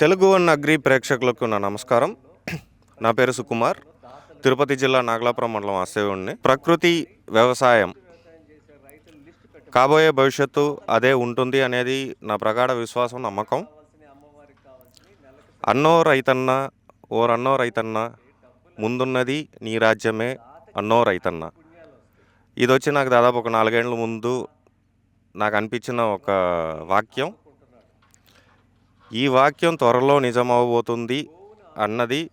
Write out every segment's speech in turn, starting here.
Telugu one agri ప్రేక్షకులకు నా నమస్కారం. నా పేరు సుకుమార్. తిరుపతి జిల్లా నాగలాపురం మండలం వాస్తవ్యుడిని ప్రకృతి వ్యవసాయం కాబోయే భవిష్యత్తు అదే ఉంటుంది అనేది నా ప్రగాఢ విశ్వాసం నమ్మకం. అన్నో రైతన్న ఓరన్నో రైతన్న ముందున్నది నీ రాజ్యమే అన్నో రైతన్న. ఇది వచ్చి నాకు దాదాపు ఒక నాలుగేళ్ళ ముందు నాకు అనిపించిన ఒక వాక్యం. ఈ వాక్యం త్వరలో నిజమవబోతుంది అన్నది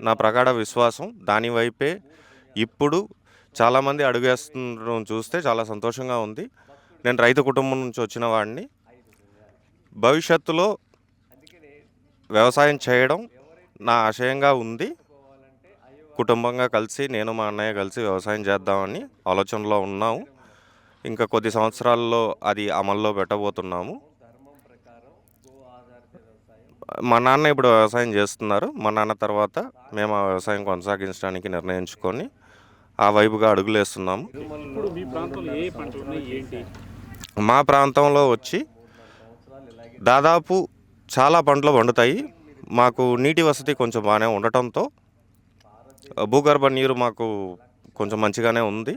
నా ప్రగాఢ విశ్వాసం. దాని వైపే ఇప్పుడు చాలామంది అడుగేస్తుండడం చూస్తే చాలా సంతోషంగా ఉంది. నేను రైతు కుటుంబం నుంచి వచ్చిన వాడిని. భవిష్యత్తులో వ్యవసాయం చేయడం నా ఆశయంగా ఉంది. కుటుంబంగా కలిసి నేను మా అన్నయ్య కలిసి వ్యవసాయం చేద్దామని ఆలోచనలో ఉన్నాము. ఇంకా కొద్ది సంవత్సరాల్లో అది అమల్లో పెట్టబోతున్నాము. మా నాన్న ఇప్పుడు వ్యవసాయం చేస్తున్నారు. మా నాన్న తర్వాత మేము ఆ వ్యవసాయం కొనసాగించడానికి నిర్ణయించుకొని ఆ వైపుగా అడుగులు వేస్తున్నాము ఇప్పుడు మీ ప్రాంతంలో ఏ పంటలు ఉన్నాయి? ఏంటి? మా ప్రాంతంలో వచ్చి దాదాపు చాలా పంటలు పండుతాయి. మాకు నీటి వసతి కొంచెం బాగానే ఉండటంతో భూగర్భ నీరు మాకు కొంచెం మంచిగానే ఉంది.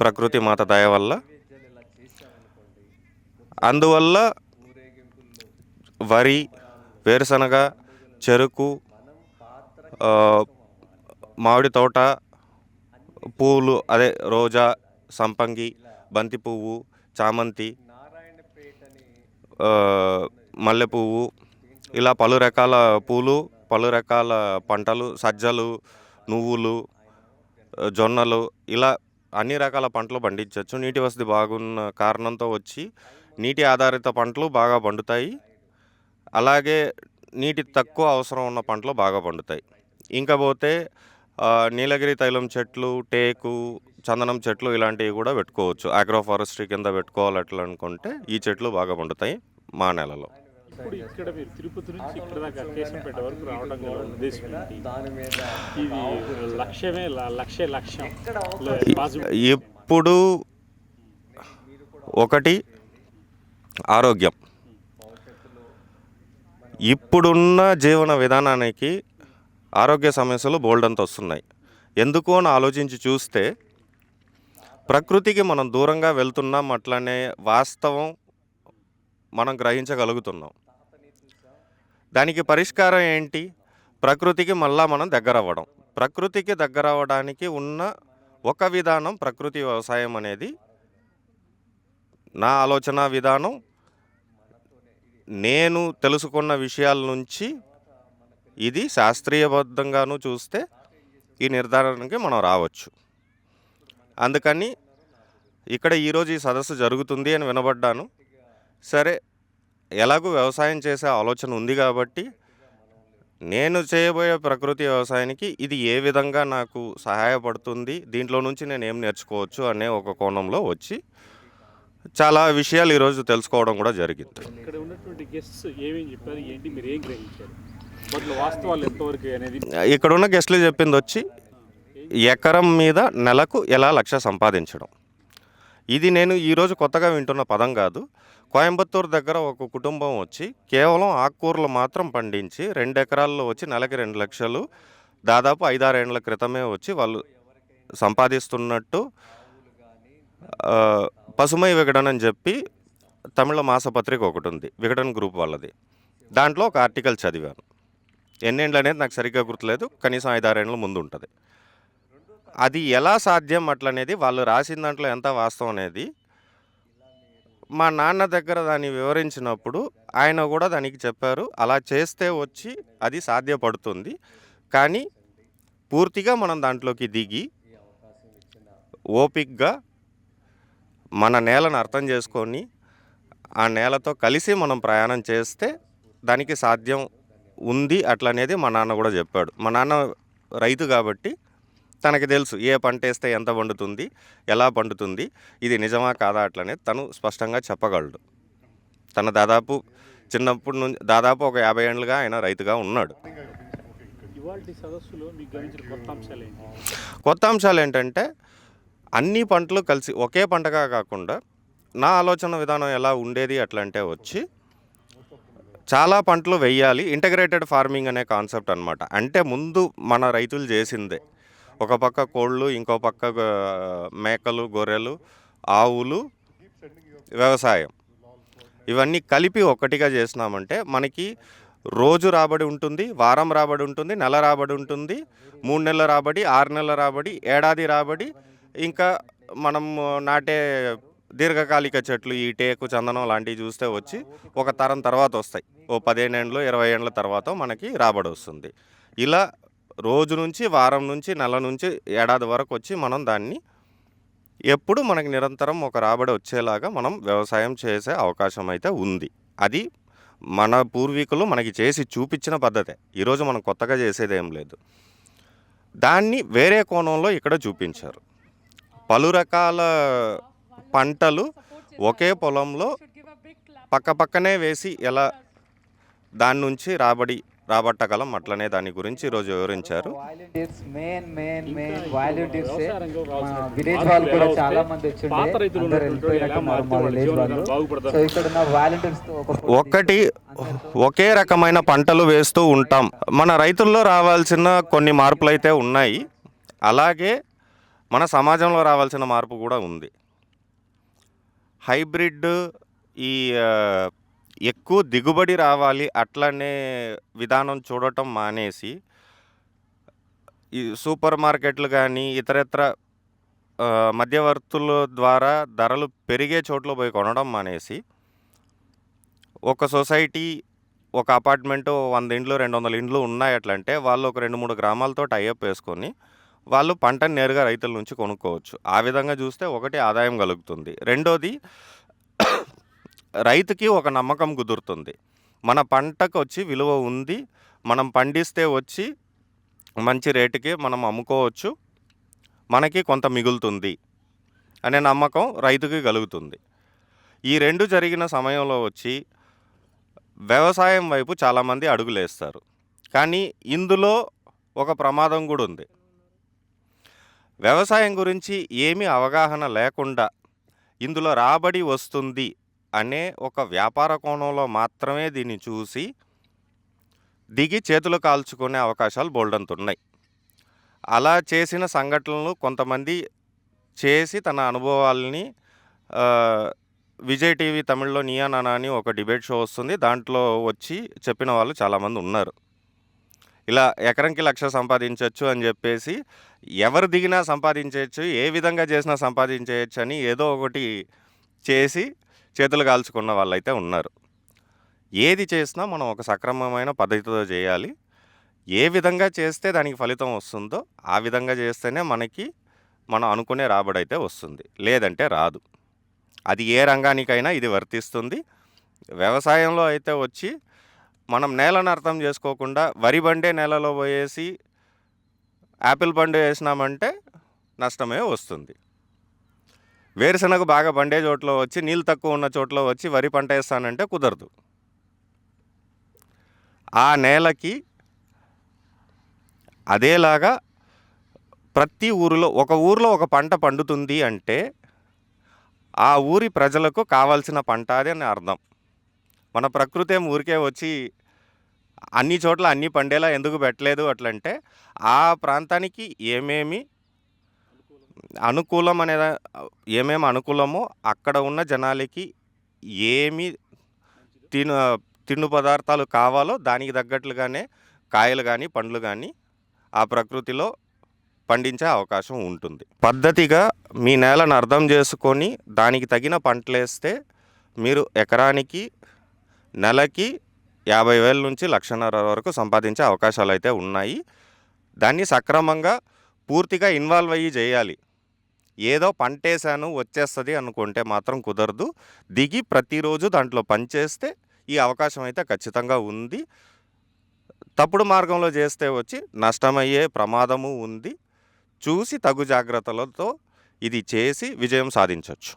ప్రకృతి మాత దయ వల్ల అందువల్ల వరి వేరుశనగ చెరుకు మామిడి తోట పూలు అదే రోజా సంపంగి బంతి పువ్వు చామంతి మల్లె పువ్వు ఇలా పలు రకాల పూలు పలు రకాల పంటలు సజ్జలు నువ్వులు జొన్నలు ఇలా అన్ని రకాల పంటలు పండించవచ్చు నీటి వసతి బాగున్న కారణంతో వచ్చి నీటి ఆధారిత పంటలు బాగా పండుతాయి. అలాగే నీటి తక్కువ అవసరం ఉన్న పంటలు బాగా పండుతాయి. ఇంకా పోతే ఆ, నీలగిరి తైలం చెట్లు టేకు చందనం చెట్లు ఇలాంటివి కూడా పెట్టుకోవచ్చు. ఆగ్రో ఫారెస్ట్రీ కింద పెట్టుకోవాలి అట్లా అనుకుంటే ఈ చెట్లు బాగా పండుతాయి మా నెలలో. ఇప్పుడు ఇక్కడ మీరు తిరుపతి నుంచి ఇక్కడ దాకా కేశంపేట వరకు రావడం గల ఉద్దేశం ఏంటి? ఇది లక్ష్యమే ల- లక్ష్య లక్ష్యం. పాసిబుల్ ఇప్పుడు ఒకటి ఆరోగ్యం. ఇప్పుడున్న జీవన విధానానికి ఆరోగ్య సమస్యలు బోల్డంత వస్తున్నాయి. ఎందుకు అని ఆలోచించి చూస్తే ప్రకృతికి మనం దూరంగా వెళ్తున్నాం అట్లనే వాస్తవం మనం గ్రహించగలుగుతున్నాం. దానికి పరిష్కారం ఏంటి? ప్రకృతికి మళ్ళా మనం దగ్గర అవ్వడం ప్రకృతికి దగ్గర అవ్వడానికి ఉన్న ఒక విధానం ప్రకృతి వ్యవసాయం అనేది నా ఆలోచన విధానం నేను తెలుసుకున్న విషయాల నుంచి ఇది శాస్త్రీయబద్ధంగాను చూస్తే ఈ నిర్ధారణకి మనం రావచ్చు. అందుకని ఇక్కడ ఈరోజు ఈ సదస్సు జరుగుతుంది అని వినబడ్డాను. సరే ఎలాగూ వ్యవసాయం చేసే ఆలోచన ఉంది కాబట్టి నేను చేయబోయే ప్రకృతి వ్యవసాయానికి ఇది ఏ విధంగా నాకు సహాయపడుతుంది దీంట్లో నుంచి నేను ఏం నేర్చుకోవచ్చు అనే ఒక కోణంలో వచ్చి చాలా విషయాలు ఈరోజు తెలుసుకోవడం కూడా జరిగింది. ఇక్కడ ఉన్నటువంటి గెస్ట్స్ ఏమేమి చెప్పారు? ఏంటి? మీరు ఏం గ్రహించారు? వాటిలో వాస్తవాలు ఎంతవరకు అనేది ఇక్కడ ఉన్న గెస్టులు చెప్పింది వచ్చి ఎకరం మీద నెలకు ఎలా లక్ష సంపాదించడం. ఇది నేను ఈరోజు కొత్తగా వింటున్న పదం కాదు. కోయంబత్తూరు దగ్గర ఒక కుటుంబం వచ్చి కేవలం ఆకుకూరలు మాత్రం పండించి రెండు ఎకరాల్లో వచ్చి నెలకి రెండు లక్షలు దాదాపు ఐదారేండ్ల క్రితమే వచ్చి వాళ్ళు సంపాదిస్తున్నట్టు పసుమై వికటన్ అని చెప్పి తమిళ మాసపత్రిక ఒకటి ఉంది వికటన్ గ్రూప్ వాళ్ళది. దాంట్లో ఒక ఆర్టికల్ చదివాను. ఎన్నేండ్లు అనేది నాకు సరిగ్గా గుర్తులేదు కనీసం ఐదారేండ్ల ముందు ఉంటుంది. అది ఎలా సాధ్యం అట్లనేది వాళ్ళు రాసిన దాంట్లో ఎంత వాస్తవం అనేది మా నాన్న దగ్గర దాన్ని వివరించినప్పుడు ఆయన కూడా దానికి చెప్పారు అలా చేస్తే వచ్చి అది సాధ్యపడుతుంది. కానీ పూర్తిగా మనం దాంట్లోకి దిగి ఓపిక్గా మన నేలను అర్థం చేసుకొని ఆ నేలతో కలిసి మనం ప్రయాణం చేస్తే దానికి సాధ్యం ఉంది అట్లనేది మా నాన్న కూడా చెప్పాడు. మా నాన్న రైతు కాబట్టి తనకి తెలుసు ఏ పంట వేస్తే ఎంత పండుతుంది ఎలా పండుతుంది ఇది నిజమా కాదా అట్లనే తను స్పష్టంగా చెప్పగలడు. తన దాదాపు చిన్నప్పటి నుంచి దాదాపు ఒక యాభై ఏళ్ళుగా ఆయన రైతుగా ఉన్నాడు. కొత్త అంశాలు ఏంటంటే అన్ని పంటలు కలిసి ఒకే పంటగా కాకుండా నా ఆలోచన విధానం ఎలా ఉండేది అట్లా అంటే వచ్చి చాలా పంటలు వెయ్యాలి ఇంటగ్రేటెడ్ ఫార్మింగ్ అనే కాన్సెప్ట్ అనమాట అంటే ముందు మన రైతులు చేసిందే. ఒక పక్క కోళ్ళు ఇంకో పక్క మేకలు గొర్రెలు ఆవులు వ్యవసాయం. ఇవన్నీ కలిపి ఒకటిగా చేసినామంటే మనకి రోజు రాబడి ఉంటుంది వారం రాబడి ఉంటుంది నెల రాబడి ఉంటుంది మూడు నెలల రాబడి ఆరు నెలల రాబడి ఏడాది రాబడి ఇంకా మనం నాటే దీర్ఘకాలిక చెట్లు ఈ టేకు చందనం లాంటివి చూస్తే వచ్చి ఒక తరం తర్వాత వస్తాయి. ఓ పదిహేను ఏండ్లు ఇరవై ఏండ్ల తర్వాత మనకి రాబడి వస్తుంది. ఇలా రోజు నుంచి వారం నుంచి నెల నుంచి ఏడాది వరకు వచ్చి మనం దాన్ని ఎప్పుడు మనకి నిరంతరం ఒక రాబడి వచ్చేలాగా మనం వ్యవసాయం చేసే అవకాశం అయితే ఉంది. అది మన పూర్వీకులు మనకి చేసి చూపించిన పద్ధతే. ఈరోజు మనం కొత్తగా చేసేది ఏం లేదు. దాన్ని వేరే కోణంలో ఇక్కడ చూపించారు. పలు రకాల పంటలు ఒకే పొలంలో పక్క పక్కనే వేసి ఎలా దాని నుంచి రాబడి రాబట్టగలం అట్లనే దాని గురించి ఈరోజు వివరించారు. చాలా ఒకటి ఒకే రకమైన పంటలు వేస్తూ ఉంటాం. మన రైతుల్లో రావాల్సిన కొన్ని మార్పులు అయితే ఉన్నాయి. అలాగే మన సమాజంలో రావాల్సిన మార్పు కూడా ఉంది. హైబ్రిడ్ ఈ ఎక్కువ దిగుబడి రావాలి అట్లనే విధానం చూడటం మానేసి ఈ సూపర్ మార్కెట్లు కానీ ఇతరత్ర మధ్యవర్తుల ద్వారా ధరలు పెరిగే చోట్ల పోయి కొనడం మానేసి ఒక సొసైటీ ఒక అపార్ట్మెంటు వంద ఇండ్లు రెండు వందల ఇండ్లు ఉన్నాయి అట్లంటే వాళ్ళు ఒక రెండు మూడు గ్రామాలతో టైఅప్ వేసుకొని వాళ్ళు పంటను నేరుగా రైతుల నుంచి కొనుక్కోవచ్చు. ఆ విధంగా చూస్తే ఒకటి ఆదాయం కలుగుతుంది. రెండోది రైతుకి ఒక నమ్మకం కుదురుతుంది. మన పంటకు వచ్చి విలువ ఉంది మనం పండిస్తే వచ్చి మంచి రేటుకి మనం అమ్ముకోవచ్చు మనకి కొంత మిగులుతుంది అనే నమ్మకం రైతుకి కలుగుతుంది. ఈ రెండు జరిగిన సమయంలో వచ్చి వ్యవసాయం వైపు చాలామంది అడుగులేస్తారు. కానీ ఇందులో ఒక ప్రమాదం కూడా ఉంది. వ్యవసాయం గురించి ఏమీ అవగాహన లేకుండా ఇందులో రాబడి వస్తుంది అనే ఒక వ్యాపార కోణంలో మాత్రమే దీన్ని చూసి దిగి చేతులు కాల్చుకునే అవకాశాలు బోల్డంతున్నాయి. అలా చేసిన సంఘటనలు కొంతమంది చేసి తన అనుభవాల్ని విజయ్ టీవీ తమిళ్ళో నియా నానా అని ఒక డిబేట్ షో వస్తుంది. దాంట్లో వచ్చి చెప్పిన వాళ్ళు చాలామంది ఉన్నారు. ఇలా ఎకరంకి లక్ష సంపాదించవచ్చు అని చెప్పేసి ఎవరు దిగినా సంపాదించవచ్చు ఏ విధంగా చేసినా సంపాదించవచ్చు అని ఏదో ఒకటి చేసి చేతులు కాల్చుకున్న వాళ్ళైతే ఉన్నారు. ఏది చేసినా మనం ఒక సక్రమమైన పద్ధతితో చేయాలి. ఏ విధంగా చేస్తే దానికి ఫలితం వస్తుందో ఆ విధంగా చేస్తేనే మనకి మనం అనుకునే రాబడి అయితే వస్తుంది. లేదంటే రాదు. అది ఏ రంగానికైనా ఇది వర్తిస్తుంది. వ్యవసాయంలో అయితే వచ్చి మనం నేలను అర్థం చేసుకోకుండా వరి బండే నేలలో పోయేసి యాపిల్ పండు వేసినామంటే నష్టమే వస్తుంది. వేరుశనగ బాగా పండే చోట్ల వచ్చి నీళ్ళు తక్కువ ఉన్న చోట్ల వచ్చి వరి పంట వేస్తానంటే కుదరదు. ఆ నేలకి అదేలాగా ప్రతి ఊరిలో ఒక ఊరిలో ఒక పంట పండుతుంది అంటే ఆ ఊరి ప్రజలకు కావాల్సిన పంట అది అని అర్థం. మన ప్రకృతి ఏం ఊరికే వచ్చి అన్ని చోట్ల అన్ని పండేలా ఎందుకు పెట్టలేదు అట్లంటే ఆ ప్రాంతానికి ఏమేమి అనుకూలం అనే ఏమేమి అనుకూలమో అక్కడ ఉన్న జనాలకి ఏమి తిను తిండి పదార్థాలు కావాలో దానికి తగ్గట్లుగానే కాయలు కానీ పండ్లు కానీ ఆ ప్రకృతిలో పండించే అవకాశం ఉంటుంది. పద్ధతిగా మీ నేలను అర్థం చేసుకొని దానికి తగిన పంటలేస్తే మీరు ఎకరానికి నెలకి యాభై వేల నుంచి లక్షన్నర వరకు సంపాదించే అవకాశాలు అయితే ఉన్నాయి. దాన్ని సక్రమంగా పూర్తిగా ఇన్వాల్వ్ అయ్యి చేయాలి. ఏదో పంటేశాను వచ్చేస్తుంది అనుకుంటే మాత్రం కుదరదు. దిగి ప్రతిరోజు దాంట్లో పనిచేస్తే ఈ అవకాశం అయితే ఖచ్చితంగా ఉంది. తప్పుడు మార్గంలో చేస్తే వచ్చి నష్టమయ్యే ప్రమాదము ఉంది. చూసి తగు జాగ్రత్తలతో ఇది చేసి విజయం సాధించవచ్చు